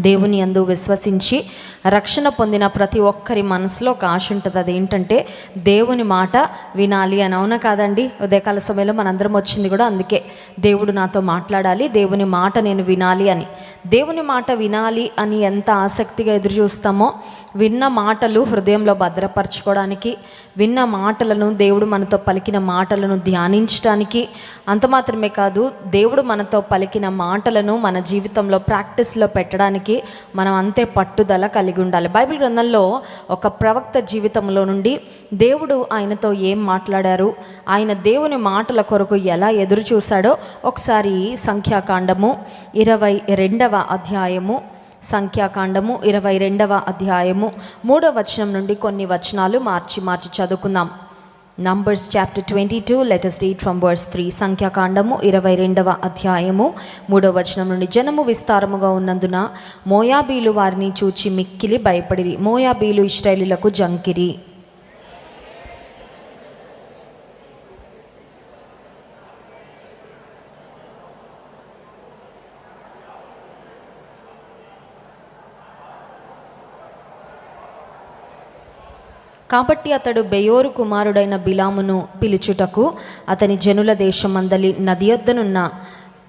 దేవుని అందు విశ్వసించి రక్షణ పొందిన ప్రతి ఒక్కరి మనసులో ఒక ఆశ ఉంటుంది. అదేంటంటే దేవుని మాట వినాలి అని. అవునా కాదండి? ఉదయకాల సమయంలో మనందరం వచ్చింది కూడా అందుకే దేవుడు నాతో మాట్లాడాలి. దేవుని మాట నేను వినాలి అని. దేవుని మాట వినాలి అని ఎంత ఆసక్తిగా ఎదురు చూస్తామో విన్న మాటలు హృదయంలో భద్రపరచుకోవడానికి విన్న మాటలను దేవుడు మనతో పలికిన మాటలను ధ్యానించడానికి అంత మాత్రమే కాదు దేవుడు మనతో పలికిన మాటలను మన జీవితంలో ప్రాక్టీస్లో పెట్టడానికి మనం అంతే పట్టుదల కలిగి ఉండాలి. బైబిల్ గ్రంథంలో ఒక ప్రవక్త జీవితంలో నుండి దేవుడు ఆయనతో ఏం మాట్లాడారు ఆయన దేవుని మాటల కొరకు ఎలా ఎదురు చూశాడో ఒకసారి సంఖ్యాకాండము ఇరవై రెండవ అధ్యాయము సంఖ్యాకాండము ఇరవై రెండవ అధ్యాయము మూడవ వచనం నుండి కొన్ని వచనాలు మార్చి మార్చి చదువుకుందాం. Numbers chapter twenty two let us read from verse three సంఖ్యాకాండము ఇరవై రెండవ అధ్యాయము మూడవ వచనం నుండి. జనము విస్తారముగా ఉన్నందున మోయాబీలు వారిని చూచి మిక్కిలి భయపడిరి. మోయాబీలు ఇస్రాయేలీలకు జంకిరి. కాబట్టి అతడు బెయోరు కుమారుడైన బిలామును పిలుచుటకు అతని జనుల దేశమందలి నదియొద్దనున్న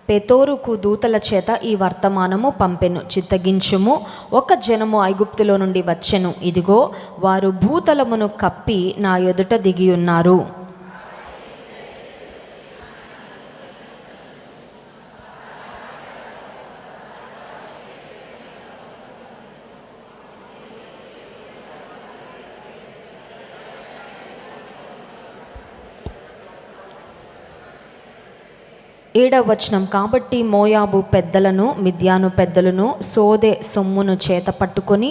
పెతోరుకు దూతల చేత ఈ వర్తమానము పంపెను. చిత్తగించుము. ఒక జనము ఐగుప్తులో నుండి వచ్చెను. ఇదిగో వారు భూతలమును కప్పి నా ఎదుట దిగియున్నారు. ఏడవ వచనం కాబట్టి మోయాబు పెద్దలను మిద్యాను పెద్దలను సోదె సొమ్మును చేత పట్టుకొని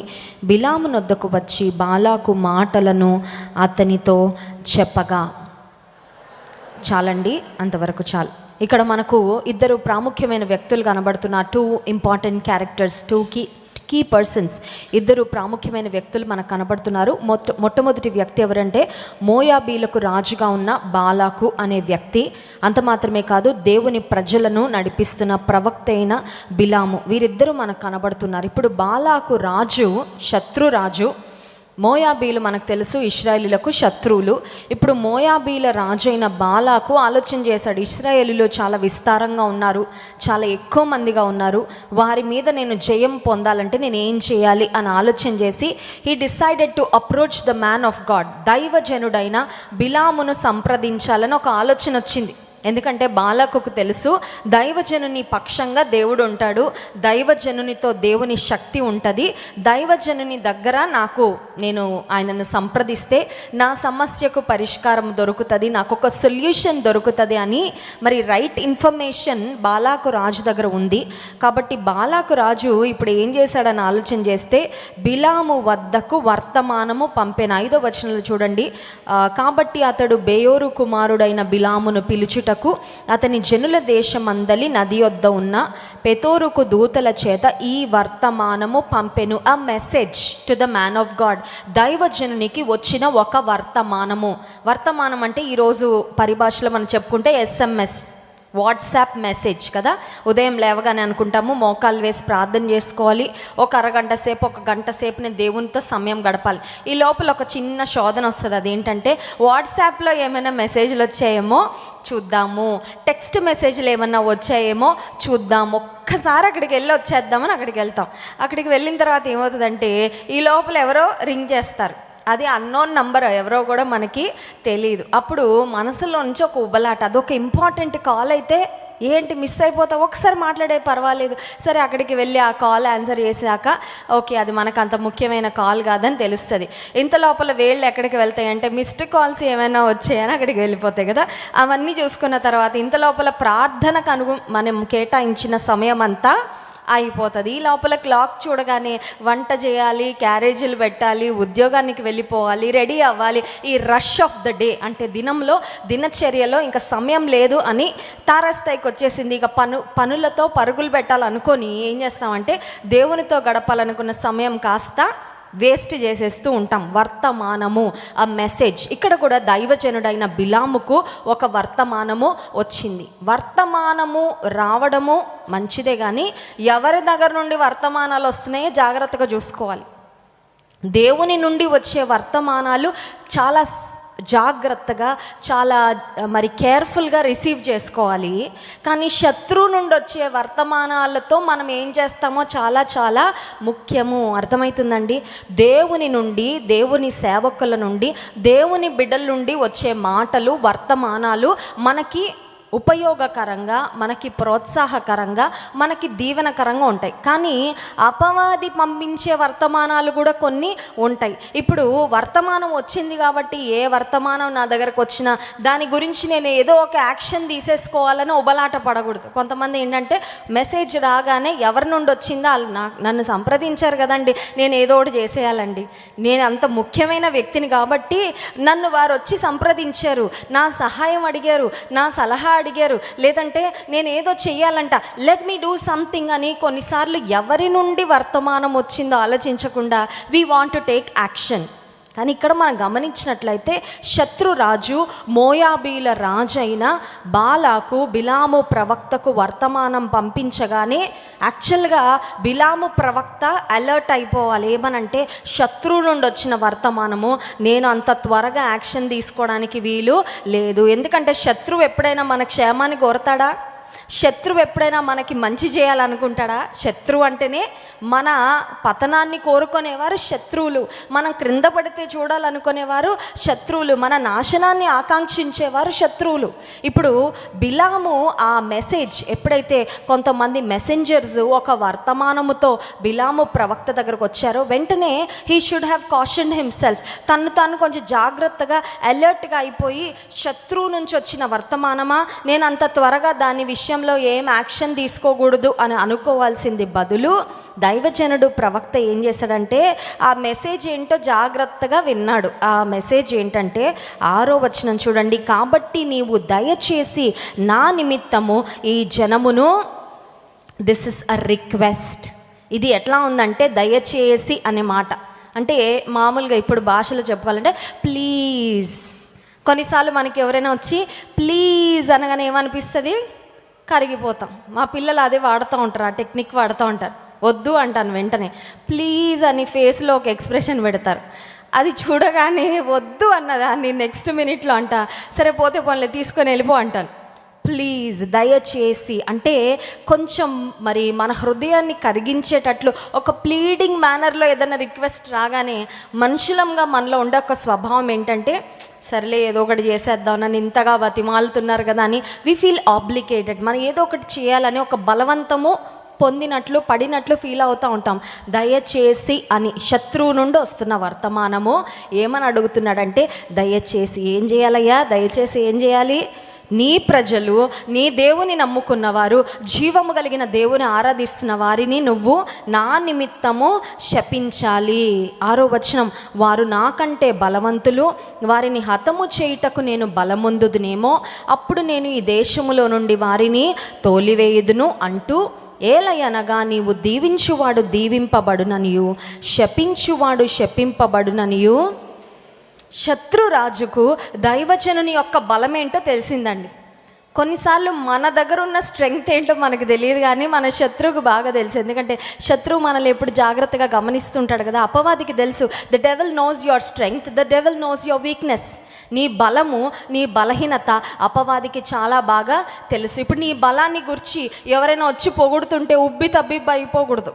బిలాము నొద్దకు వచ్చి బాలాకు మాటలను అతనితో చెప్పగా. చాలండి అంతవరకు చాలు. ఇక్కడ మనకు ఇద్దరు ప్రాముఖ్యమైన వ్యక్తులు కనబడుతున్న two important characters two key key persons ఇద్దరు ప్రాముఖ్యమైన వ్యక్తులు మనకు కనబడుతున్నారు. మొట్ట మొట్టమొదటి వ్యక్తి ఎవరంటే మోయాబీలకు రాజుగా ఉన్న బాలాకు అనే వ్యక్తి. అంత మాత్రమే కాదు దేవుని ప్రజలను నడిపిస్తున్న ప్రవక్త అయిన బిలాము. వీరిద్దరూ మనకు కనబడుతున్నారు. ఇప్పుడు బాలాకు రాజు శత్రు రాజు మోయాబీలు మనకు తెలుసు ఇస్రాయేలీలకు శత్రువులు. ఇప్పుడు మోయాబీల రాజైన బాలాకు ఆలోచన చేశాడు. ఇస్రాయేలీలో చాలా విస్తారంగా ఉన్నారు చాలా ఎక్కువ మందిగా ఉన్నారు. వారి మీద నేను జయం పొందాలంటే నేను ఏం చేయాలి అని ఆలోచన చేసి he decided to approach the man of God దైవజనుడైన బిలామును సంప్రదించాలని ఒక ఆలోచన వచ్చింది. ఎందుకంటే బాలకుకు తెలుసు దైవజనుని పక్షంగా దేవుడు ఉంటాడు. దైవజనునితో దేవుని శక్తి ఉంటుంది. దైవజనుని దగ్గర నాకు నేను ఆయనను సంప్రదిస్తే నా సమస్యకు పరిష్కారం దొరుకుతుంది నాకు ఒక సొల్యూషన్ దొరుకుతుంది అని మరి రైట్ ఇన్ఫర్మేషన్ బాలాకు రాజు దగ్గర ఉంది. కాబట్టి బాలాకు రాజు ఇప్పుడు ఏం చేశాడని ఆలోచన చేస్తే బిలాము వద్దకు వర్తమానము పంపిన. ఐదో వచనంలో చూడండి. కాబట్టి అతడు బేయోరు కుమారుడైన బిలామును పిలుచుటకు అతని జనుల దేశమందలి నది వద్ద ఉన్న పెతోరుకు దూతల చేత ఈ వర్తమానము పంపెను. A message to the man of God దైవజనునికి వచ్చిన ఒక వర్తమానము. వర్తమానం అంటే ఈరోజు పరిభాషలో మనం చెప్పుకుంటే ఎస్ఎంఎస్ వాట్సాప్ మెసేజ్ కదా? ఉదయం లేవగానే అనుకుంటాము మోకాలు వేసి ప్రార్థన చేసుకోవాలి. ఒక అరగంట సేపు ఒక గంట సేపు నేను దేవునితో సమయం గడపాలి. ఈ లోపల ఒక చిన్న శోధన వస్తుంది. అదేంటంటే వాట్సాప్లో ఏమైనా మెసేజ్లు వచ్చాయేమో చూద్దాము. టెక్స్ట్ మెసేజ్లు ఏమైనా వచ్చాయేమో చూద్దాము. ఒక్కసారి అక్కడికి వెళ్ళి వచ్చేద్దామని అక్కడికి వెళ్తాం. అక్కడికి వెళ్ళిన తర్వాత ఏమవుతుందంటే ఈ లోపల ఎవరో రింగ్ చేస్తారు. అది అన్నోన్ నంబర్ ఎవరో కూడా మనకి తెలియదు అప్పుడు మనసులో నుంచి ఒక ఉబలాట అదొక ఇంపార్టెంట్ కాల్ అయితే ఏంటి మిస్ అయిపోతావు? ఒకసారి మాట్లాడే పర్వాలేదు. సరే అక్కడికి వెళ్ళి ఆ కాల్ ఆన్సర్ చేసాక ఓకే అది మనకు అంత ముఖ్యమైన కాల్ కాదని తెలుస్తుంది. ఇంత లోపల వేళ్ళు ఎక్కడికి వెళ్తాయంటే మిస్డ్ కాల్స్ ఏమైనా వచ్చాయని అక్కడికి వెళ్ళిపోతాయి కదా. అవన్నీ చూసుకున్న తర్వాత ఇంత లోపల ప్రార్థనకు అనుగు మనం కేటాయించిన సమయం అంతా అయిపోతుంది. ఈ లోపల క్లాక్ చూడగానే వంట చేయాలి క్యారేజీలు పెట్టాలి ఉద్యోగానికి వెళ్ళిపోవాలి రెడీ అవ్వాలి. ఈ రష్ ఆఫ్ ద డే అంటే దినంలో దినచర్యలో ఇంకా సమయం లేదు అని తారాస్థాయికి వచ్చేసింది. ఇక పను పనులతో పరుగులు పెట్టాలనుకొని ఏం చేస్తామంటే దేవునితో గడపాలనుకున్న సమయం కాస్త వేస్ట్ చేసేస్తూ ఉంటాం. వర్తమానము ఆ మెసేజ్ ఇక్కడ కూడా దైవజనుడైన బిలాముకు ఒక వర్తమానము వచ్చింది. వర్తమానము రావడము మంచిదే కానీ ఎవరి దగ్గర నుండి వర్తమానాలు వస్తున్నాయో జాగ్రత్తగా చూసుకోవాలి. దేవుని నుండి వచ్చే వర్తమానాలు చాలా జాగ్రత్తగా చాలా మరి కేర్ఫుల్గా రిసీవ్ చేసుకోవాలి. కానీ శత్రువు నుండి వచ్చే వర్తమానాలతో మనం ఏం చేస్తామో చాలా చాలా ముఖ్యము. అర్థమవుతుందండి? దేవుని నుండి దేవుని సేవకుల నుండి దేవుని బిడ్డల నుండి వచ్చే మాటలు వర్తమానాలు మనకి ఉపయోగకరంగా మనకి ప్రోత్సాహకరంగా మనకి దీవెనకరంగా ఉంటాయి. కానీ అపవాది పంపించే వర్తమానాలు కూడా కొన్ని ఉంటాయి. ఇప్పుడు వర్తమానం వచ్చింది కాబట్టి ఏ వర్తమానం నా దగ్గరకు వచ్చినా దాని గురించి నేను ఏదో ఒక యాక్షన్ తీసేసుకోవాలని ఉబలాట పడకూడదు. కొంతమంది ఏంటంటే మెసేజ్ రాగానే ఎవరి నుండి వచ్చిందో? వాళ్ళు నా నన్ను సంప్రదించారు కదండి నేను ఏదో ఒకటి చేసేయాలండి. నేను అంత ముఖ్యమైన వ్యక్తిని కాబట్టి నన్ను వారు వచ్చి సంప్రదించారు నా సహాయం అడిగారు నా సలహా అడిగారు. లేదంటే నేను ఏదో చెయ్యాలంట. లెట్ మీ డూ సంథింగ్ అని కొన్నిసార్లు ఎవరి నుండి వర్తమానం వచ్చిందో ఆలోచించకుండా we want to take action కానీ ఇక్కడ మనం గమనించినట్లయితే శత్రురాజు మోయాబీల రాజు అయిన బాలాకు బిలాము ప్రవక్తకు వర్తమానం పంపించగానే యాక్చువల్గా బిలాము ప్రవక్త అలర్ట్ అయిపోవాలి. ఏమనంటే శత్రువు నుండి వచ్చిన వర్తమానము నేను అంత త్వరగా యాక్షన్ తీసుకోవడానికి వీలు లేదు. ఎందుకంటే శత్రువు ఎప్పుడైనా మన క్షేమాన్ని కోరతాడా? శత్రువు ఎప్పుడైనా మనకి మంచి చేయాలనుకుంటాడా? శత్రువు అంటేనే మన పతనాన్ని కోరుకునేవారు శత్రువులు. మనం క్రింద పడితే చూడాలనుకునేవారు శత్రువులు. మన నాశనాన్ని ఆకాంక్షించేవారు శత్రువులు. ఇప్పుడు బిలాము ఆ మెసేజ్ ఎప్పుడైతే కొంతమంది మెసెంజర్స్ ఒక వర్తమానముతో బిలాము ప్రవక్త దగ్గరకు వచ్చారో వెంటనే he should have caution himself తను తాను కొంచెం జాగ్రత్తగా అలర్ట్గా అయిపోయి శత్రువు నుంచి వచ్చిన వర్తమానమా? నేను అంత త్వరగా దాని విషయం విషయంలో ఏం యాక్షన్ తీసుకోకూడదు అని అనుకోవాల్సింది బదులు దైవజనుడు ప్రవక్త ఏం చేశాడంటే ఆ మెసేజ్ ఏంటో జాగ్రత్తగా విన్నాడు. ఆ మెసేజ్ ఏంటంటే ఆరో వచనం చూడండి. కాబట్టి నీవు దయచేసి నా నిమిత్తము ఈ జనమును దిస్ ఇస్ అ రిక్వెస్ట్ ఇది ఎట్లా ఉందంటే దయచేసి అనే మాట. అంటే మామూలుగా ఇప్పుడు భాషలో చెప్పుకోవాలంటే ప్లీజ్. కొన్నిసార్లు మనకి ఎవరైనా వచ్చి ప్లీజ్ అనగానే ఏమనిపిస్తుంది? కరిగిపోతాం. మా పిల్లలు అదే వాడుతూ ఉంటారు ఆ టెక్నిక్ వాడుతూ ఉంటారు. వద్దు అంటాను వెంటనే. ప్లీజ్ అని ఫేస్లో ఒక ఎక్స్ప్రెషన్ పెడతారు. అది చూడగానే వద్దు అన్నదాన్ని నెక్స్ట్ మినిట్లో అంట. సరే పోతే పోన్లే తీసుకొని వెళ్ళిపో అంటాను. ప్లీజ్ దయచేసి అంటే కొంచెం మరి మన హృదయాన్ని కరిగించేటట్లు ఒక ప్లీడింగ్ మేనర్లో ఏదైనా రిక్వెస్ట్ రాగానే మనుషులంగా మనలో ఉండే ఒక స్వభావం ఏంటంటే సర్లే ఏదో ఒకటి చేసేద్దాం నన్ను ఇంతగా బతిమాలుతున్నారు కదా అని వి ఫీల్ ఆబ్లికేటెడ్ మనం ఏదో ఒకటి చేయాలని ఒక బలవంతము పొందినట్లు పడినట్లు ఫీల్ అవుతూ ఉంటాం. దయచేసి అని శత్రువు నుండి వస్తున్న వర్తమానము ఏమని అడుగుతున్నాడంటే దయచేసి ఏం చేయాలయ్యా? దయచేసి ఏం చేయాలి? నీ ప్రజలు నీ దేవుని నమ్ముకున్నవారు జీవము కలిగిన దేవుని ఆరాధిస్తున్న వారిని నువ్వు నా నిమిత్తము శపించాలి. ఆరో వచనం వారు నాకంటే బలవంతులు వారిని హతము చేయుటకు నేను బలముందుదునేమో అప్పుడు నేను ఈ దేశములో నుండి వారిని తోలివేయుదును అంటూ ఏలయనగా నీవు దీవించువాడు దీవింపబడుననియు శపించువాడు శపింపబడుననియు. శత్రురాజుకు దైవజనుని యొక్క బలం ఏంటో తెలిసిందండి. కొన్నిసార్లు మన దగ్గర ఉన్న స్ట్రెంగ్త్ ఏంటో మనకు తెలియదు కానీ మన శత్రువుకు బాగా తెలుసు. ఎందుకంటే శత్రువు మనల్ని ఎప్పుడు జాగ్రత్తగా గమనిస్తుంటాడు కదా. అపవాదికి తెలుసు the devil knows your strength the devil knows your weakness నీ బలము నీ బలహీనత అపవాదికి చాలా బాగా తెలుసు. ఇప్పుడు నీ బలాన్ని గురించి ఎవరైనా వచ్చి పొగుడుతుంటే ఉబ్బి తబ్బిబ్బి అయిపోకూడదు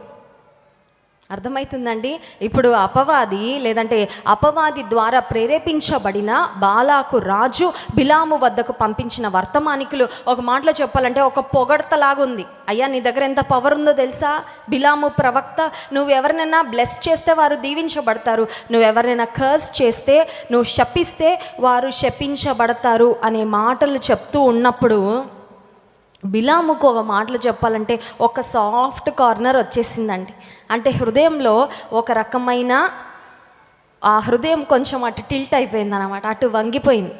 అర్థమవుతుందండి ఇప్పుడు అపవాది లేదంటే అపవాది ద్వారా ప్రేరేపించబడిన బాలాకు రాజు బిలాము వద్దకు పంపించిన వర్తమానికులు ఒక మాటలో చెప్పాలంటే ఒక పొగడతలాగుంది. అయ్యా నీ దగ్గర ఎంత పవర్ ఉందో తెలుసా? బిలాము ప్రవక్త నువ్వు ఎవరినైనా బ్లెస్ చేస్తే వారు దీవించబడతారు. నువ్వెవరినైనా కర్స్ చేస్తే నువ్వు శపిస్తే వారు శపించబడతారు అనే మాటలు చెప్తూ ఉన్నప్పుడు బిలాముకు ఒక మాటలు చెప్పాలంటే ఒక సాఫ్ట్ కార్నర్ వచ్చేసిందండి. అంటే హృదయంలో ఒక రకమైన ఆ హృదయం కొంచెం అటు టిల్ట్ అయిపోయింది అనమాట అటు వంగిపోయింది.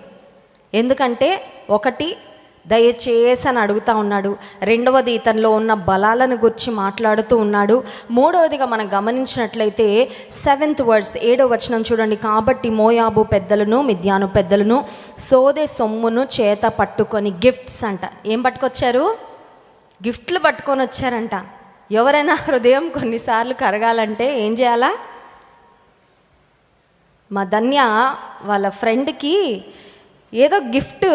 ఎందుకంటే ఒకటి దయచేసి అని అడుగుతా ఉన్నాడు. రెండవది ఇతనిలో ఉన్న బలాలను గురించి మాట్లాడుతూ ఉన్నాడు. మూడవదిగా మనం గమనించినట్లయితే సెవెంత్ వర్డ్స్ ఏడో వచనం చూడండి. కాబట్టి మోయాబు పెద్దలను మిద్యాను పెద్దలను సోదే సొమ్మును చేత పట్టుకొని గిఫ్ట్స్ అంట. ఏం పట్టుకొచ్చారు? గిఫ్ట్లు పట్టుకొని వచ్చారంట. ఎవరైనా హృదయం కొన్నిసార్లు కరగాలంటే ఏం చేయాలా? మా ధన్య వాళ్ళ ఫ్రెండ్కి ఏదో గిఫ్ట్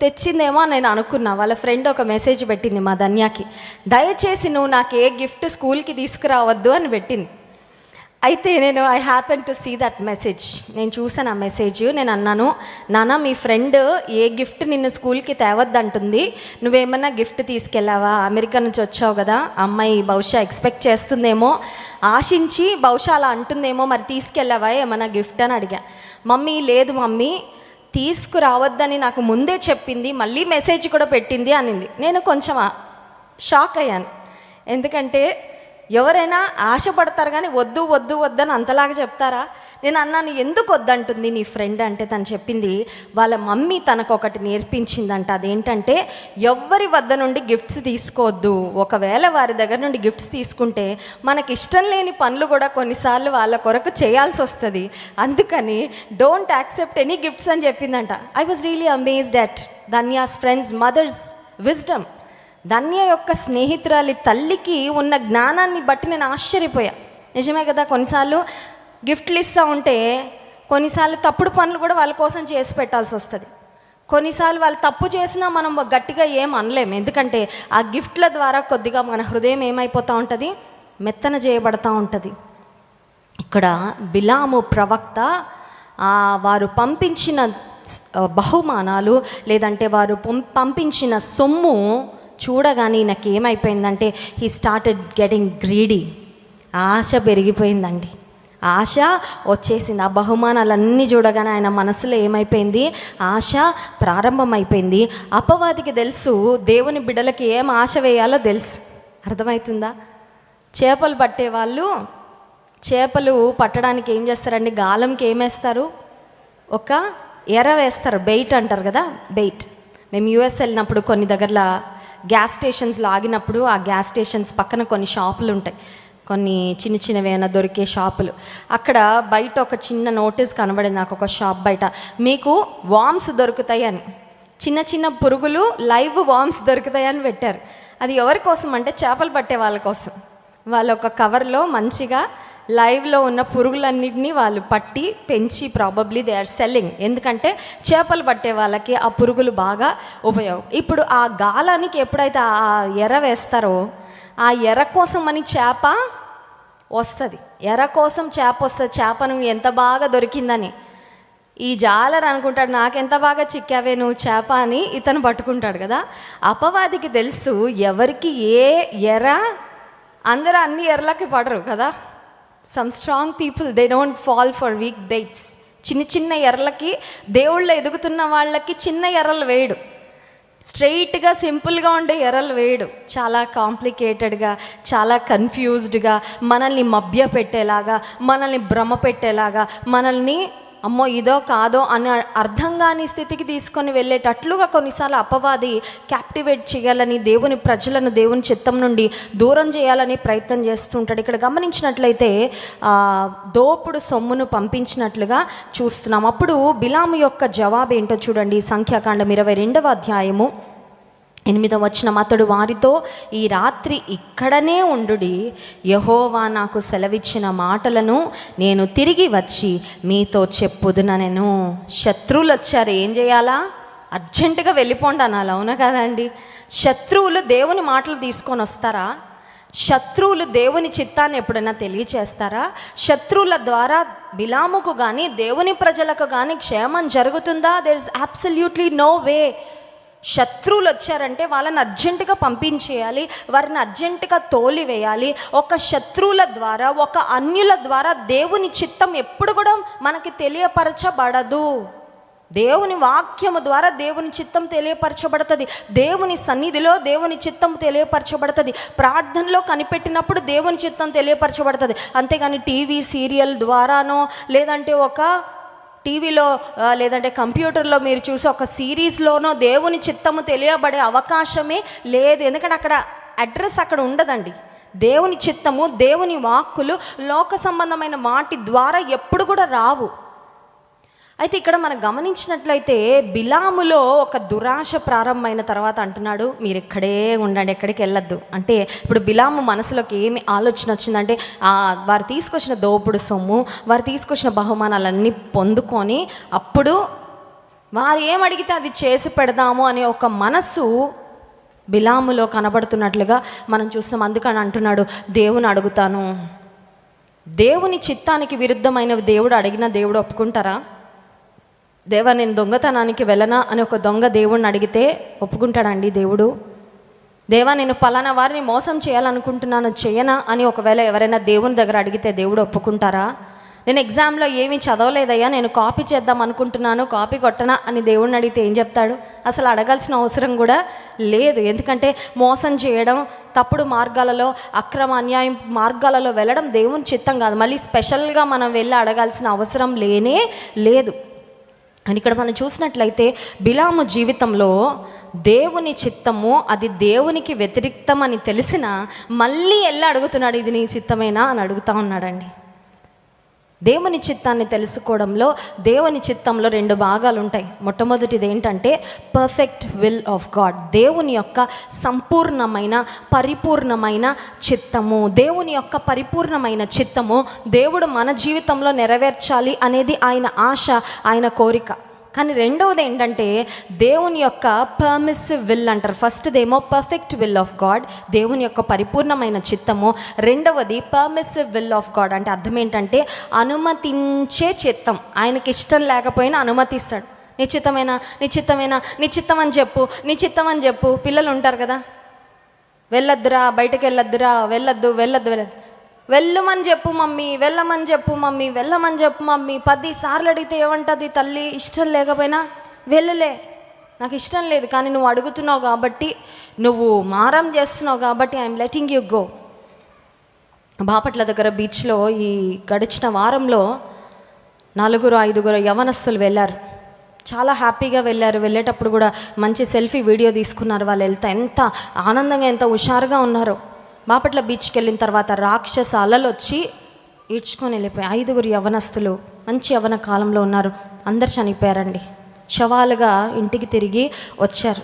తెచ్చిందేమో అని నేను అనుకున్నా. వాళ్ళ ఫ్రెండ్ ఒక మెసేజ్ పెట్టింది మా ధన్యాకి. దయచేసి నువ్వు నాకు ఏ గిఫ్ట్ స్కూల్కి తీసుకురావద్దు అని పెట్టింది. అయితే నేను I happen to see that message నేను చూసాను ఆ మెసేజ్ నేను అన్నాను నాన్న మీ ఫ్రెండ్ ఏ గిఫ్ట్ నిన్ను స్కూల్కి తేవద్దంటుంది. నువ్వేమన్నా గిఫ్ట్ తీసుకెళ్ళావా? అమెరికా నుంచి వచ్చావు కదా అమ్మాయి బహుశా ఎక్స్పెక్ట్ చేస్తుందేమో. ఆశించి బహుశా అలా అంటుందేమో మరి తీసుకెళ్ళావా? ఏమన్నా గిఫ్ట్ అని అడిగా. మమ్మీ లేదు మమ్మీ. తీసుకురావద్దని నాకు ముందే చెప్పింది మళ్ళీ మెసేజ్ కూడా పెట్టింది అనింది. నేను కొంచెం షాక్ అయ్యాను. ఎందుకంటే ఎవరైనా ఆశపడతారు కానీ వద్దు వద్దు వద్దని అంతలాగా చెప్తారా? నేను అన్నాను ఎందుకు వద్దంటుంది నీ ఫ్రెండ్ అంటే తను చెప్పింది వాళ్ళ మమ్మీ తనకు ఒకటి నేర్పించిందంట. అదేంటంటే ఎవ్వరి వద్ద నుండి గిఫ్ట్స్ తీసుకోవద్దు. ఒకవేళ వారి దగ్గర నుండి గిఫ్ట్స్ తీసుకుంటే మనకి ఇష్టం లేని పనులు కూడా కొన్నిసార్లు వాళ్ళ కొరకు చేయాల్సి వస్తుంది. అందుకని డోంట్ యాక్సెప్ట్ ఎనీ గిఫ్ట్స్ అని చెప్పిందంట. I was really amazed at Dhanya's friends mother's wisdom Dhanya యొక్క స్నేహితురాలి తల్లికి ఉన్న జ్ఞానాన్ని బట్టి నేను ఆశ్చర్యపోయా. నిజమే కదా కొన్నిసార్లు గిఫ్ట్లు ఇస్తూ ఉంటే కొన్నిసార్లు తప్పుడు పనులు కూడా వాళ్ళ కోసం చేసి పెట్టాల్సి వస్తుంది. కొన్నిసార్లు వాళ్ళు తప్పు చేసినా మనం గట్టిగా ఏం అనలేము ఎందుకంటే ఆ గిఫ్ట్ల ద్వారా కొద్దిగా మన హృదయం ఏమైపోతూ ఉంటుంది మెత్తన చేయబడతా ఉంటుంది. ఇక్కడ బిలాము ప్రవక్త వారు పంపించిన బహుమానాలు లేదంటే వారు పంపించిన సొమ్ము చూడగానే నాకు ఏమైపోయిందంటే హీ స్టార్టెడ్ గెటింగ్ గ్రీడీ ఆశ పెరిగిపోయిందండి. ఆశ వచ్చేసింది. ఆ బహుమానాలన్నీ చూడగానే ఆయన మనసులో ఏమైపోయింది? ఆశ ప్రారంభమైపోయింది. అపవాదికి తెలుసు దేవుని బిడ్డలకి ఏం ఆశ వేయాలో తెలుసు. అర్థమవుతుందా చేపలు పట్టే వాళ్ళు చేపలు పట్టడానికి ఏం చేస్తారండి? గాలంకి ఏం వేస్తారు? ఒక ఎర వేస్తారు. బెయిట్ అంటారు కదా? బెయిట్. మేము యూఎస్ వెళ్ళినప్పుడు కొన్ని దగ్గరలో గ్యాస్ స్టేషన్స్ లాగినప్పుడు ఆ గ్యాస్ స్టేషన్స్ పక్కన కొన్ని షాపులు ఉంటాయి. కొన్ని చిన్న చిన్నవి ఏమైనా దొరికే షాపులు. అక్కడ బయట ఒక చిన్న నోటీస్ కనబడింది. నాకు ఒక షాప్ బయట. మీకు వామ్స్ దొరుకుతాయి అని. చిన్న చిన్న పురుగులు లైవ్ వామ్స్ దొరుకుతాయని పెట్టారు. అది ఎవరి కోసం అంటే చేపలు పట్టే వాళ్ళ కోసం. వాళ్ళ ఒక కవర్లో మంచిగా లైవ్లో ఉన్న పురుగులన్నింటినీ వాళ్ళు పట్టి పెంచి ప్రాబబ్లీ దే ఆర్ సెల్లింగ్ ఎందుకంటే చేపలు పట్టే వాళ్ళకి ఆ పురుగులు బాగా ఉపయోగం. ఇప్పుడు ఆ గాలానికి ఎప్పుడైతే ఆ ఎర వేస్తారో ఆ ఎర కోసం అని చేప వస్తుంది. ఎర కోసం చేప వస్తుంది. చేపను ఎంత బాగా దొరికిందని. ఈ జాలర్ అనుకుంటాడు నాకెంత బాగా చిక్కావే నువ్వు చేప అని ఇతను పట్టుకుంటాడు కదా. అపవాదికి తెలుసు ఎవరికి ఏ ఎర అందరూ అన్ని ఎర్రలకి పడరు కదా. Some strong people they don't fall for weak baits చిన్న చిన్న ఎర్రలకి దేవుళ్ళు ఎదుగుతున్న వాళ్ళకి చిన్న ఎర్రలు వేయడు. స్ట్రైట్గా సింపుల్గా ఉండే ఎర్రలు వేయడు. చాలా కాంప్లికేటెడ్గా చాలా కన్ఫ్యూజ్డ్గా మనల్ని మభ్య పెట్టేలాగా మనల్ని భ్రమ పెట్టేలాగా మనల్ని అమ్మో ఇదో కాదో అని అర్థం కాని స్థితికి తీసుకొని వెళ్ళేటట్లుగా కొన్నిసార్లు అపవాది క్యాప్టివేట్ చేయాలని దేవుని ప్రజలను దేవుని చిత్తం నుండి దూరం చేయాలని ప్రయత్నం చేస్తుంటాడు. ఇక్కడ గమనించినట్లయితే దోపుడు సొమ్మును పంపించినట్లుగా చూస్తున్నాం. అప్పుడు బిలాము యొక్క జవాబు ఏంటో చూడండి. సంఖ్యాకాండం ఇరవై రెండవ అధ్యాయము. ఎనిమిదవ వచ్చిన అతడు వారితో ఈ రాత్రి ఇక్కడనే ఉండుడి. యహోవా నాకు సెలవిచ్చిన మాటలను నేను తిరిగి వచ్చి మీతో చెప్పుదున నేను. శత్రువులు వచ్చారు ఏం చేయాలా? అర్జెంటుగా వెళ్ళిపోండి అనాలి అవునా కదండి? శత్రువులు దేవుని మాటలు తీసుకొని వస్తారా? శత్రువులు దేవుని చిత్తాన్ని ఎప్పుడైనా తెలియచేస్తారా? శత్రువుల ద్వారా బిలాముకు కానీ దేవుని ప్రజలకు కానీ క్షేమం జరుగుతుందా? There is absolutely no way శత్రువులు వచ్చారంటే వాళ్ళని అర్జెంటుగా పంపించేయాలి వారిని అర్జెంటుగా తోలివేయాలి. ఒక శత్రువుల ద్వారా ఒక అన్యుల ద్వారా దేవుని చిత్తం ఎప్పుడు కూడా మనకి తెలియపరచబడదు. దేవుని వాక్యము ద్వారా దేవుని చిత్తం తెలియపరచబడుతుంది. దేవుని సన్నిధిలో దేవుని చిత్తం తెలియపరచబడుతుంది. ప్రార్థనలో కనిపెట్టినప్పుడు దేవుని చిత్తం తెలియపరచబడుతుంది. అంతేగాని టీవీ సీరియల్ ద్వారానో లేదంటే ఒక టీవీలో లేదంటే కంప్యూటర్లో మీరు చూసి ఒక సిరీస్లోనో దేవుని చిత్తము తెలియబడే అవకాశమే లేదు. ఎందుకంటే అక్కడ అడ్రస్ అక్కడ ఉండదండి. దేవుని చిత్తము దేవుని వాక్కులు లోక సంబంధమైన వాటి ద్వారా ఎప్పుడు కూడా రావు. అయితే ఇక్కడ మనం గమనించినట్లయితే బిలాములో ఒక దురాశ ప్రారంభమైన తర్వాత అంటున్నాడు మీరు ఇక్కడే ఉండండి ఎక్కడికి వెళ్ళొద్దు. అంటే ఇప్పుడు బిలాము మనసులోకి ఏమి ఆలోచన వచ్చిందంటే వారు తీసుకొచ్చిన దోపుడు సొమ్ము వారు తీసుకొచ్చిన బహుమానాలన్నీ పొందుకొని అప్పుడు వారు ఏం అడిగితే అది చేసి పెడదాము అనే ఒక మనస్సు బిలాములో కనబడుతున్నట్లుగా మనం చూస్తాం. అందుకని అంటున్నాడు దేవుని అడుగుతాను. దేవుని చిత్తానికి విరుద్ధమైన దేవుడు అడిగిన దేవుడు ఒప్పుకుంటారా? దేవా నేను దొంగతనానికి వెళ్ళనా అని ఒక దొంగ దేవుణ్ణి అడిగితే ఒప్పుకుంటాడండి దేవుడు. దేవా నేను పలానా వారిని మోసం చేయాలనుకుంటున్నాను చేయనా అని ఒకవేళ ఎవరైనా దేవుని దగ్గర అడిగితే దేవుడు ఒప్పుకుంటారా? నేను ఎగ్జామ్లో ఏమీ చదవలేదయ్యా నేను కాపీ చేద్దాం అనుకుంటున్నాను కాపీ కొట్టనా అని దేవుణ్ణి అడిగితే ఏం చెప్తాడు? అసలు అడగాల్సిన అవసరం కూడా లేదు. ఎందుకంటే మోసం చేయడం తప్పుడు మార్గాలలో అక్రమ అన్యాయం మార్గాలలో వెళ్ళడం దేవుని చిత్తం కాదు. మళ్ళీ స్పెషల్గా మనం వెళ్ళి అడగాల్సిన అవసరం లేనే లేదు. అని ఇక్కడ మనం చూసినట్లయితే బిలాము జీవితంలో దేవుని చిత్తము అది దేవునికి వ్యతిరిక్తం అని తెలిసిన మళ్ళీ వెళ్ళి అడుగుతున్నాడు ఇది నీ చిత్తమేనా? అని అడుగుతా ఉన్నాడండి. దేవుని చిత్తాన్ని తెలుసుకోవడంలో దేవుని చిత్తంలో రెండు భాగాలు ఉంటాయి మొట్టమొదటిది ఏంటంటే పర్ఫెక్ట్ విల్ ఆఫ్ గాడ్ దేవుని యొక్క సంపూర్ణమైన పరిపూర్ణమైన చిత్తము. దేవుని యొక్క పరిపూర్ణమైన చిత్తము దేవుడు మన జీవితంలో నెరవేర్చాలి అనేది ఆయన ఆశ ఆయన కోరిక. కానీ రెండవది ఏంటంటే దేవుని యొక్క పర్మిసివ్ విల్ అంటారు. ఫస్ట్దేమో పర్ఫెక్ట్ విల్ ఆఫ్ గాడ్ దేవుని యొక్క పరిపూర్ణమైన చిత్తము. రెండవది పర్మిసివ్ విల్ ఆఫ్ గాడ్ అంటే అర్థం ఏంటంటే అనుమతించే చిత్తం. ఆయనకి ఇష్టం లేకపోయినా అనుమతిస్తాడు. నిశ్చితమైన? నిశ్చితమైన? నిశ్చితం అని చెప్పు. నిశ్చితం అని చెప్పు. పిల్లలు ఉంటారు కదా. వెళ్ళొద్దురా బయటకు వెళ్ళొద్దురా. వెళ్ళొద్దు వెళ్ళొద్దు వెళ్ళొద్దు. వెళ్ళమని చెప్పు మమ్మీ వెళ్ళమని చెప్పు మమ్మీ వెళ్ళమని చెప్పు మమ్మీ. పది సార్లు అడిగితే ఏమంటుంది తల్లి? ఇష్టం లేకపోయినా వెళ్ళలే. నాకు ఇష్టం లేదు కానీ నువ్వు అడుగుతున్నావు కాబట్టి నువ్వు మారం చేస్తున్నావు కాబట్టి I'm letting you go Bapatla దగ్గర బీచ్లో ఈ గడిచిన వారంలో నలుగురు ఐదుగురు యవనస్తులు వెళ్ళారు. చాలా హ్యాపీగా వెళ్ళారు. వెళ్ళేటప్పుడు కూడా మంచి సెల్ఫీ వీడియో తీసుకున్నారు. వాళ్ళు వెళ్తే ఎంత ఆనందంగా ఎంత హుషారుగా ఉన్నారు. బాపట్ల బీచ్కి వెళ్ళిన తర్వాత రాక్షస అలలు వచ్చి ఈడ్చుకొని వెళ్ళిపోయి ఐదుగురు యవనస్తులు మంచి యవన కాలంలో ఉన్నారు. అందరు చనిపోయారండి. శవాలుగా ఇంటికి తిరిగి వచ్చారు.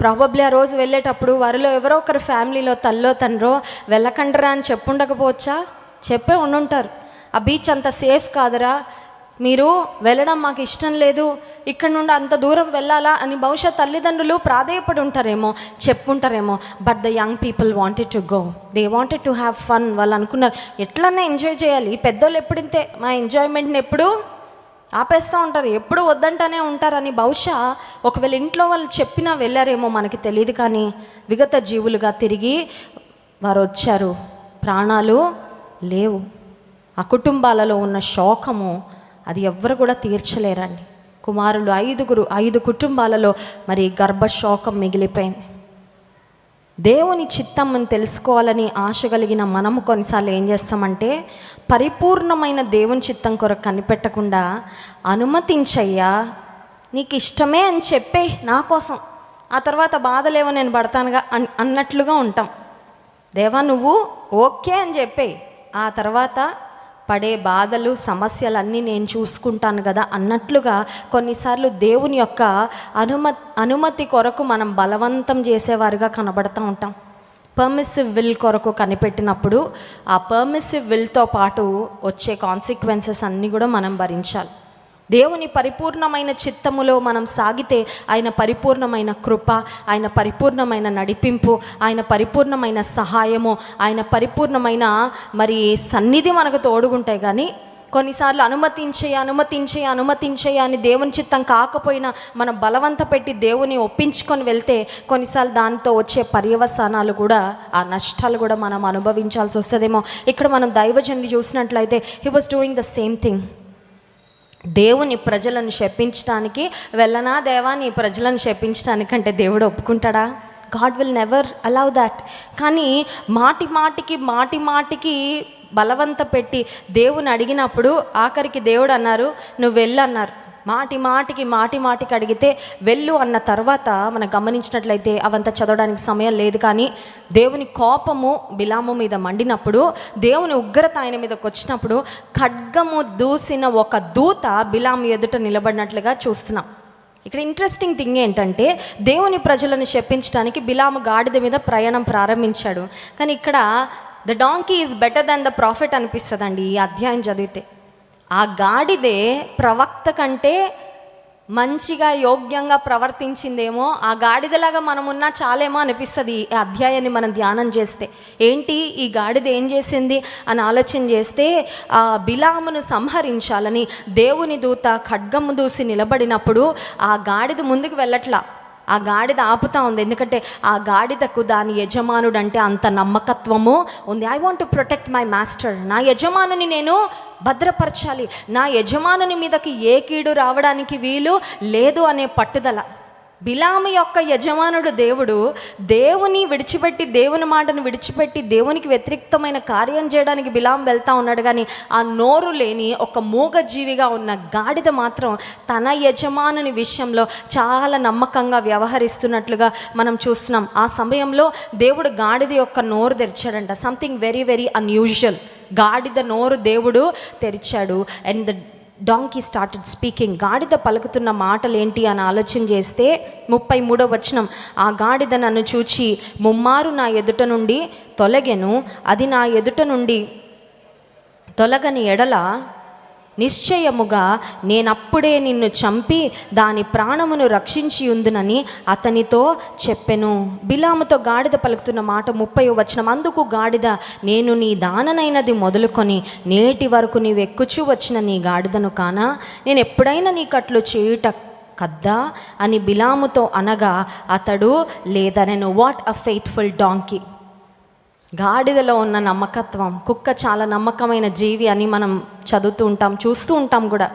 ప్రాబబ్లీ ఆ రోజు వెళ్ళేటప్పుడు వారిలో ఎవరో ఒకరు ఫ్యామిలీలో తల్లో తండ్రో వెళ్ళకండరా అని చెప్పుండకపోవచ్చా చెప్పే ఉండుంటారు. ఆ బీచ్ అంత సేఫ్ కాదురా. మీరు వెళ్ళడం మాకు ఇష్టం లేదు. ఇక్కడ నుండి అంత దూరం వెళ్ళాలా అని బహుశా తల్లిదండ్రులు ప్రాధేయపడి ఉంటారేమో చెప్పుంటారేమో. But the young people wanted to go they wanted to have fun వాళ్ళు అనుకున్నారు ఎట్లన్నా ఎంజాయ్ చేయాలి. పెద్దోళ్ళు ఎప్పుడింతే మా ఎంజాయ్మెంట్ని ఎప్పుడు ఆపేస్తూ ఉంటారు. ఎప్పుడు వద్దంటనే ఉంటారని బహుశా ఒకవేళ ఇంట్లో వాళ్ళు చెప్పినా వెళ్ళారేమో మనకి తెలియదు కానీ విగత జీవులుగా తిరిగి వారు వచ్చారు. ప్రాణాలు లేవు. ఆ కుటుంబాలలో ఉన్న శోకము అది ఎవ్వరు కూడా తీర్చలేరండి. కుమారులు ఐదుగురు ఐదు కుటుంబాలలో మరి గర్భశోకం మిగిలిపోయింది. దేవుని చిత్తమ్మని తెలుసుకోవాలని ఆశ కలిగిన మనము కొన్నిసార్లు ఏం చేస్తామంటే పరిపూర్ణమైన దేవుని చిత్తం కొరకు కనిపెట్టకుండా అనుమతించయ్యా నీకు ఇష్టమే అని చెప్పే నా కోసం. ఆ తర్వాత బాధలేవో నేను పడతానుగా అన్ అన్నట్లుగా ఉంటాం. దేవా నువ్వు ఓకే అని చెప్పే. ఆ తర్వాత పడే బాధలు సమస్యలన్నీ నేను చూసుకుంటాను కదా అన్నట్లుగా కొన్నిసార్లు దేవుని యొక్క అనుమతి అనుమతి కొరకు మనం బలవంతం చేసేవారుగా కనబడుతూ ఉంటాం. పర్మిసివ్ విల్ కొరకు కనిపెట్టినప్పుడు ఆ పర్మిసివ్ విల్తో పాటు వచ్చే కాన్సిక్వెన్సెస్ అన్నీ కూడా మనం భరించాలి. దేవుని పరిపూర్ణమైన చిత్తములో మనం సాగితే ఆయన పరిపూర్ణమైన కృప ఆయన పరిపూర్ణమైన నడిపింపు ఆయన పరిపూర్ణమైన సహాయము ఆయన పరిపూర్ణమైన మరి సన్నిధి మనకు తోడుగుంటాయి. కానీ కొన్నిసార్లు అనుమతించే అనుమతించే అనుమతించే అని దేవుని చిత్తం కాకపోయినా మనం బలవంత పెట్టి దేవుని ఒప్పించుకొని వెళ్తే కొన్నిసార్లు దాంతో వచ్చే పర్యవసానాలు కూడా ఆ నష్టాలు కూడా మనం అనుభవించాల్సి వస్తుందేమో. ఇక్కడ మనం దైవజనులు చూసినట్లయితే he was doing the same thing దేవుని ప్రజలను శపించడానికి వెళ్ళనా దేవా నీ ప్రజలను శపించడానికంటే దేవుడు ఒప్పుకుంటాడా? God will never allow that కానీ మాటి మాటికి మాటి మాటికి బలవంత పెట్టి దేవుని అడిగినప్పుడు ఆఖరికి దేవుడు అన్నారు నువ్వు వెళ్ళన్నారు మాటి మాటికి మాటి మాటికి అడిగితే వెళ్ళు అన్న తర్వాత మనం గమనించినట్లయితే అవంతా చదవడానికి సమయం లేదు. కానీ దేవుని కోపము బిలాము మీద మండినప్పుడు దేవుని ఉగ్రత ఆయన మీదకి వచ్చినప్పుడు ఖడ్గము దూసిన ఒక దూత బిలాము ఎదుట నిలబడినట్లుగా చూస్తున్నాం. ఇక్కడ ఇంట్రెస్టింగ్ థింగ్ ఏంటంటే దేవుని ప్రజలను శప్పించడానికి బిలాము గాడిద మీద ప్రయాణం ప్రారంభించాడు. కానీ ఇక్కడ the donkey is better than the prophet అనిపిస్తుందండి ఈ అధ్యాయం చదివితే. ఆ గాడిదే ప్రవక్త కంటే మంచిగా యోగ్యంగా ప్రవర్తించిందేమో. ఆ గాడిదలాగా మనమున్నా చాలేమో అనిపిస్తుంది ఈ అధ్యాయాన్ని మనం ధ్యానం చేస్తే. ఏంటి? ఈ గాడిద ఏం చేసింది? అని ఆలోచన చేస్తే ఆ బిలామును సంహరించాలని దేవుని దూత ఖడ్గము దూసి నిలబడినప్పుడు ఆ గాడిద ముందుకు వెళ్ళట్లా. ఆ గాడిద ఆపుతా ఉంది. ఎందుకంటే ఆ గాడిదకు దాని యజమానుడు అంటే అంత నమ్మకత్వము ఉంది. I want to protect my master నా యజమానుని నేను భద్రపరచాలి. నా యజమానుని మీదకి ఏ కీడు రావడానికి వీలు లేదు అనే పట్టుదల. బిలాము యొక్క యజమానుడు దేవుడు దేవుని విడిచిపెట్టి దేవుని మాటను విడిచిపెట్టి దేవునికి వ్యతిరిక్తమైన కార్యం చేయడానికి బిలాం వెళ్తా ఉన్నాడు. కానీ ఆ నోరు లేని ఒక మూగ జీవిగా ఉన్న గాడిద మాత్రం తన యజమానుని విషయంలో చాలా నమ్మకంగా వ్యవహరిస్తున్నట్లుగా మనం చూస్తున్నాం. ఆ సమయంలో దేవుడు గాడిద యొక్క నోరు తెరిచాడంట. సంథింగ్ వెరీ వెరీ అన్యూజువల్ గాడిద నోరు దేవుడు తెరిచాడు. And the donkey started speaking గాడిద పలుకుతున్న మాటలు ఏంటి అని ఆలోచన చేస్తే ముప్పై మూడో వచనం ఆ గాడిద నన్ను చూచి ముమ్మారు నా ఎదుట నుండి తొలగెను అది నా ఎదుట నుండి తొలగని ఎడల నిశ్చయముగా నేనప్పుడే నిన్ను చంపి దాని ప్రాణమును రక్షించి ఉందునని అతనితో చెప్పెను. బిలాముతో గాడిద పలుకుతున్న మాట ముప్పై వచనం. అందుకు గాడిద నేను నీ దాననైనది మొదలుకొని నేటి వరకు నీవు ఎక్కుచూ వచ్చిన నీ గాడిదను కానా? నేను ఎప్పుడైనా నీకట్లు చేయుట కద్దా? అని బిలాముతో అనగా అతడు లేదనెను. What a faithful donkey. గాడిదలో ఉన్న నమ్మకత్వం కుక్క చాలా నమ్మకమైన జీవి అని మనం చదువుతూ ఉంటాం చూస్తూ ఉంటాం కూడా.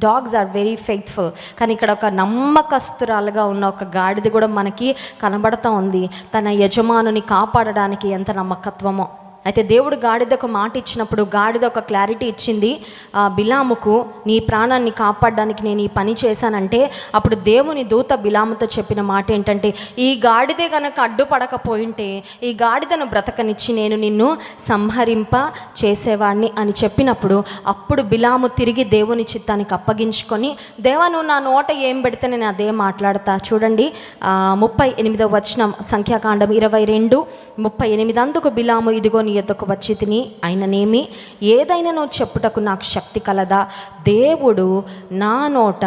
డాగ్స్ ఆర్ వెరీ ఫెయిత్ఫుల్ కానీ ఇక్కడ ఒక నమ్మకస్తురాలుగా ఉన్న ఒక గాడిద కూడా మనకి కనబడతా ఉంది. తన యజమానుని కాపాడడానికి ఎంత నమ్మకత్వమో. అయితే దేవుడు గాడిదకు మాట ఇచ్చినప్పుడు గాడిద ఒక క్లారిటీ ఇచ్చింది బిలాముకు నీ ప్రాణాన్ని కాపాడడానికి నేను ఈ పని చేశానంటే అప్పుడు దేవుని దూత బిలాముతో చెప్పిన మాట ఏంటంటే ఈ గాడిదే గనక అడ్డుపడకపోయింటే ఈ గాడిదను బ్రతకనిచ్చి నేను నిన్ను సంహరింప చేసేవాడిని అని చెప్పినప్పుడు అప్పుడు బిలాము తిరిగి దేవుని చిత్తానికి అప్పగించుకొని దేవా నువ్వు నా నోట ఏం పెడితే నేను అదే మాట్లాడతా? చూడండి ముప్పై ఎనిమిదవ వచనం సంఖ్యాకాండం ఇరవై రెండు ముప్పై ఎనిమిది అందుకు బిలాము ఇదిగో నీ ఎద్దకు వచ్చి తిని ఆయననేమి ఏదైనానో చెప్పుటకు నాకు శక్తి కలదా? దేవుడు నా నోట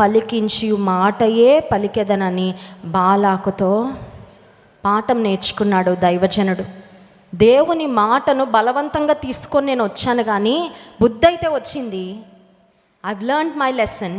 పలికించి మాటయే పలికెదనని బాలాకుతో పాఠం నేర్చుకున్నాడు దైవజనుడు. దేవుని మాటను బలవంతంగా తీసుకొని నేను వచ్చాను కానీ బుద్ధి అయితే వచ్చింది. I've learn my lesson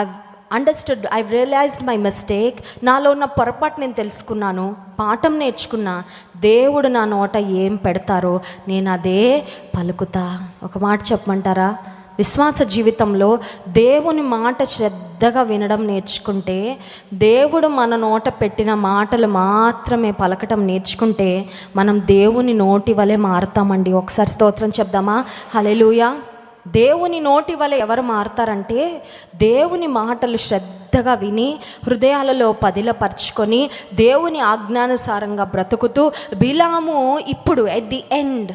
I've understood I realised my mistake నాలో ఉన్న పొరపాటు నేను తెలుసుకున్నాను. పాఠం నేర్చుకున్నా. దేవుడు నా నోట ఏం పెడతారో నేను అదే పలుకుతా. ఒక మాట చెప్పమంటారా? విశ్వాస జీవితంలో దేవుని మాట శ్రద్ధగా వినడం నేర్చుకుంటే దేవుడు మన నోట పెట్టిన మాటలు మాత్రమే పలకటం నేర్చుకుంటే మనం దేవుని నోటి వలె మారుతామండి. ఒకసారి స్తోత్రం చెప్దామా? హలెలుయా దేవుని నోటి వల్ల ఎవరు మారుతారంటే దేవుని మాటలు శ్రద్ధగా విని హృదయాలలో పదిలపరుచుకొని దేవుని ఆజ్ఞానుసారంగా బ్రతుకుతూ బిలాము ఇప్పుడు ఎట్ ది ఎండ్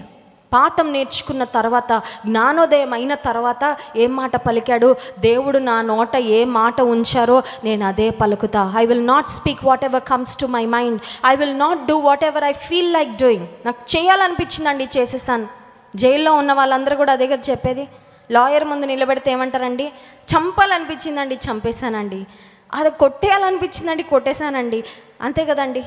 పాఠం నేర్చుకున్న తర్వాత జ్ఞానోదయం అయిన తర్వాత ఏం మాట పలికాడు? దేవుడు నా నోట ఏ మాట ఉంచారో నేను అదే పలుకుతా. I will not speak whatever comes to my mind I will not do whatever I feel like doing నాకు చేయాలనిపించిందండి చేసేసాను. జైల్లో ఉన్న వాళ్ళందరూ కూడా అదే కదా చెప్పేది. లాయర్ ముందు నిలబెడితే ఏమంటారండి? చంపాలనిపించిందండి చంపేశానండి. అది కొట్టేయాలనిపించిందండి కొట్టేశానండి. అంతే కదండి.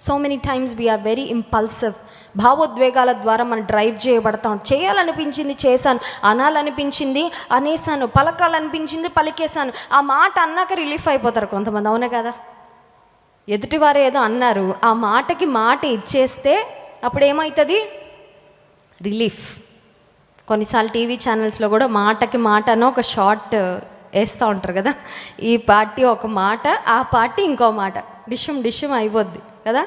So many times we're very impulsive భావోద్వేగాల ద్వారా మనం డ్రైవ్ చేయబడతాం. చేయాలనిపించింది చేశాను అనాలనిపించింది అనేసాను పలకాలనిపించింది పలికేశాను. ఆ మాట అన్నాక రిలీఫ్ అయిపోతారు కొంతమంది అవునే కదా? ఎదుటివారు ఏదో అన్నారు ఆ మాటకి మాట ఇచ్చేస్తే అప్పుడు ఏమవుతుంది రిలీఫ్. కొన్నిసార్లు టీవీ ఛానల్స్లో కూడా మాటకి మాట అని ఒక షార్ట్ వేస్తూ ఉంటారు కదా. ఈ పార్టీ ఒక మాట ఆ పార్టీ ఇంకో మాట. డిషం డిషం అయిపోద్ది కదా.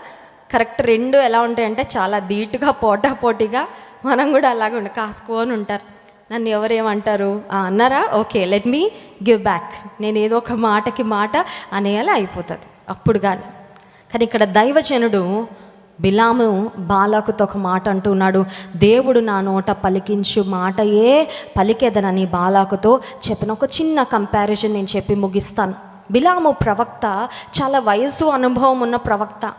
కరెక్ట్ రెండు ఎలా ఉంటాయంటే చాలా ధీటుగా పోటా పోటీగా మనం కూడా అలాగే ఉండి కాసుకోని ఉంటారు. నన్ను ఎవరేమంటారు అన్నారా? Okay let me give back. నేను ఏదో ఒక మాటకి మాట అనేయాలి అయిపోతుంది. అప్పుడు కానీ కానీ ఇక్కడ దైవజనుడు బిలాము బాలాకుతో ఒక మాట అంటున్నాడు దేవుడు నా నోట పలికించు మాటయే పలికేదనని బాలాకుతో చెప్పిన ఒక చిన్న కంపారిజన్ నేను చెప్పి ముగిస్తాను. బిలాము ప్రవక్త చాలా వయసు అనుభవం ఉన్న ప్రవక్త.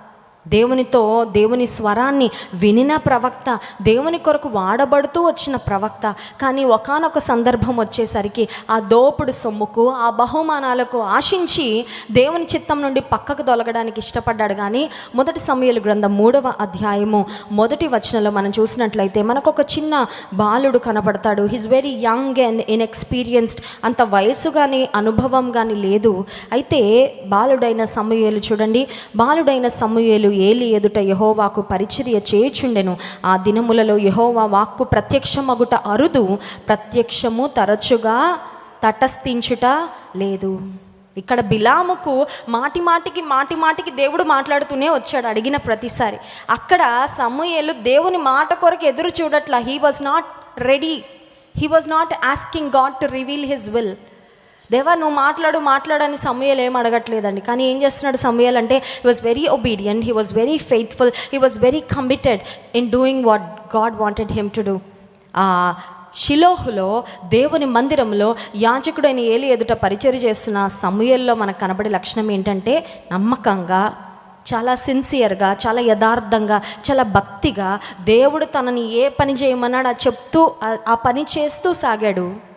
దేవునితో దేవుని స్వరాన్ని వినిన ప్రవక్త దేవుని కొరకు వాడబడుతూ వచ్చిన ప్రవక్త. కానీ ఒకానొక సందర్భం వచ్చేసరికి ఆ దోపుడు సొమ్ముకు ఆ బహుమానాలకు ఆశించి దేవుని చిత్తం నుండి పక్కకు తొలగడానికి ఇష్టపడ్డాడు. కానీ మొదటి సమయాలు గ్రంథం మూడవ అధ్యాయము మొదటి వచనంలో మనం చూసినట్లయితే మనకు ఒక చిన్న బాలుడు కనబడతాడు he's very young and inexperienced అంత వయసు కానీ అనుభవం కానీ లేదు. అయితే బాలుడైన సమయలు చూడండి. బాలుడైన ఏలి ఎదుట యహోవాకు పరిచర్య చేయుచుండెను. ఆ దినములలో యహోవా వాక్కు ప్రత్యక్షమగుట అరుదు ప్రత్యక్షము తరచుగా తటస్థించుట లేదు. ఇక్కడ బిలాముకు మాటి మాటికి మాటి మాటికి దేవుడు మాట్లాడుతూనే వచ్చాడు అడిగిన ప్రతిసారి. అక్కడ సమూయేలు దేవుని మాట కొరకు ఎదురు చూడట్లా he was not ready he was not asking God to reveal his will దేవా నువ్వు మాట్లాడు మాట్లాడని సమయాలు ఏం అడగట్లేదండి. కానీ ఏం చేస్తున్నాడు సమయాలు అంటే he was very obedient he was very faithful he was very committed in doing what God wanted him to do షిలోహులో దేవుని మందిరంలో యాజకుడైన ఏలి ఎదుట పరిచయం చేస్తున్న సమూహల్లో మనకు కనబడే లక్షణం ఏంటంటే నమ్మకంగా చాలా సిన్సియర్గా చాలా యథార్థంగా చాలా భక్తిగా దేవుడు తనని ఏ పని చేయమన్నాడు ఆ చెప్తూ ఆ పని చేస్తూ సాగాడు.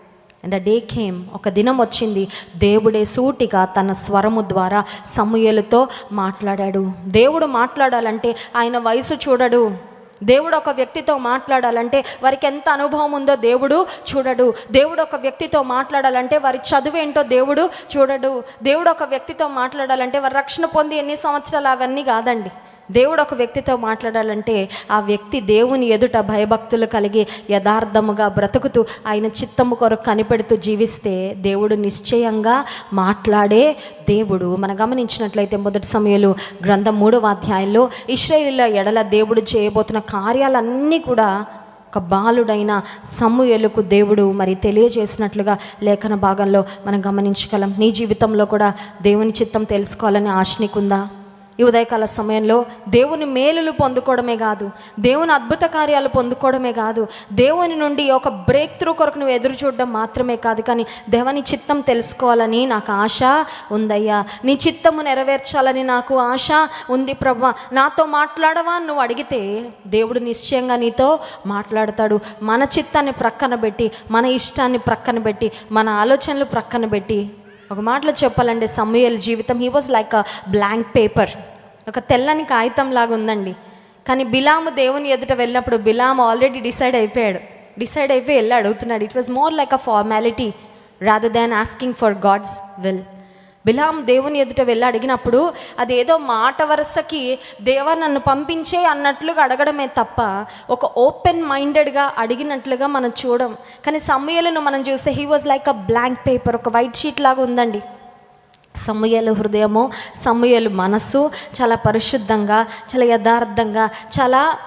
అండ్ డే కేమ్ ఒక దినం వచ్చింది దేవుడే సూటిగా తన స్వరము ద్వారా సమూయలతో మాట్లాడాడు. దేవుడు మాట్లాడాలంటే ఆయన వయసు చూడడు. దేవుడు ఒక వ్యక్తితో మాట్లాడాలంటే వారికి ఎంత అనుభవం ఉందో దేవుడు చూడడు. దేవుడు ఒక వ్యక్తితో మాట్లాడాలంటే వారి చదువు ఏంటో దేవుడు చూడడు. దేవుడు ఒక వ్యక్తితో మాట్లాడాలంటే వారి రక్షణ పొంది ఎన్ని సంవత్సరాలు అవన్నీ కాదండి. దేవుడు ఒక వ్యక్తితో మాట్లాడాలంటే ఆ వ్యక్తి దేవుని ఎదుట భయభక్తులు కలిగి యథార్థముగా బ్రతుకుతూ ఆయన చిత్తము కొరకు కనిపెడుతూ జీవిస్తే దేవుడు నిశ్చయంగా మాట్లాడే దేవుడు. మనం గమనించినట్లయితే మొదటి సమయంలో గ్రంథం మూడవ అధ్యాయంలో ఇస్రాయేలీల ఎడల దేవుడు చేయబోతున్న కార్యాలన్నీ కూడా ఒక బాలుడైన సమూయలకు దేవుడు మరి తెలియజేసినట్లుగా లేఖన భాగంలో మనం గమనించగలం. నీ జీవితంలో కూడా దేవుని చిత్తం తెలుసుకోవాలని ఆశ నీకుందా? ఈ ఉదయకాల సమయంలో దేవుని మేలులు పొందుకోవడమే కాదు దేవుని అద్భుత కార్యాలు పొందుకోవడమే కాదు దేవుని నుండి ఒక బ్రేక్ త్రూ కొరకు నువ్వు ఎదురు చూడడం మాత్రమే కాదు కానీ దేవుని చిత్తం తెలుసుకోవాలని నాకు ఆశ ఉందయ్యా. నీ చిత్తము నెరవేర్చాలని నాకు ఆశ ఉంది ప్రభా నాతో మాట్లాడవా నువ్వు అడిగితే దేవుడు నిశ్చయంగా నీతో మాట్లాడతాడు. మన చిత్తాన్ని ప్రక్కన పెట్టి మన ఇష్టాన్ని ప్రక్కన పెట్టి మన ఆలోచనలు ప్రక్కన పెట్టి ఒక మాటలో చెప్పాలంటే సమూహల జీవితం. He was like a blank paper ఒక తెల్లని కాగితం లాగా ఉందండి. కానీ బిలాము దేవుని ఎదుట వెళ్ళినప్పుడు బిలాము ఆల్రెడీ డిసైడ్ అయిపోయాడు. డిసైడ్ అయిపోయి వెళ్ళి అడుగుతున్నాడు. It was more like a formality rather than asking for God's will Balaam దేవుని ఎదుట వెళ్ళి అడిగినప్పుడు అది ఏదో మాట వరుసకి దేవా నన్ను పంపించే అన్నట్లుగా అడగడమే తప్ప ఒక ఓపెన్ మైండెడ్గా అడిగినట్లుగా మనం చూడం. కానీ సమయాలను మనం చూస్తే he was like a blank paper ఒక వైట్ షీట్ లాగా ఉందండి. సమూహలు హృదయము సమూహలు మనస్సు చాలా పరిశుద్ధంగా చాలా యథార్థంగా చాలా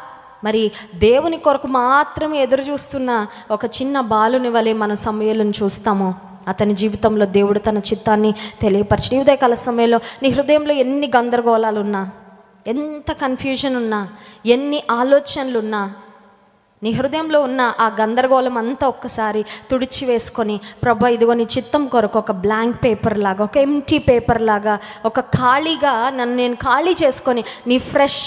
మరి దేవుని కొరకు మాత్రమే ఎదురు చూస్తున్న ఒక చిన్న బాలుని వలె మన సమయాలను చూస్తాము. అతని జీవితంలో దేవుడు తన చిత్తాన్ని తెలియపరచడు ఈ ఉదయకాల సమయంలో నీ హృదయంలో ఎన్ని గందరగోళాలు ఉన్నా ఎంత కన్ఫ్యూజన్ ఉన్నా ఎన్ని ఆలోచనలు ఉన్నా నీ హృదయంలో ఉన్న ఆ గందరగోళం అంతా ఒక్కసారి తుడిచివేసుకొని ప్రభ ప్రభా ఇదిగో నీ చిత్తం కొరకు ఒక బ్లాంక్ పేపర్ లాగా ఒక ఎంటీ పేపర్ లాగా ఒక ఖాళీగా నన్ను నేను ఖాళీ చేసుకొని నీ ఫ్రెష్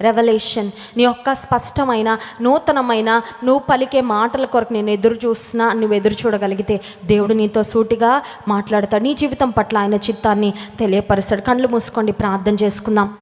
రెవల్యూషన్ నీ యొక్క స్పష్టమైన నూతనమైన నువ్వు పలికే మాటల కొరకు నేను ఎదురు చూస్తున్నా నువ్వు ఎదురు చూడగలిగితే దేవుడు నీతో సూటిగా మాట్లాడతాడు. నీ జీవితం పట్ల ఆయన చిత్తాన్ని తెలియపరుస్తాడు. కళ్ళు మూసుకోండి ప్రార్థన చేసుకుందాం.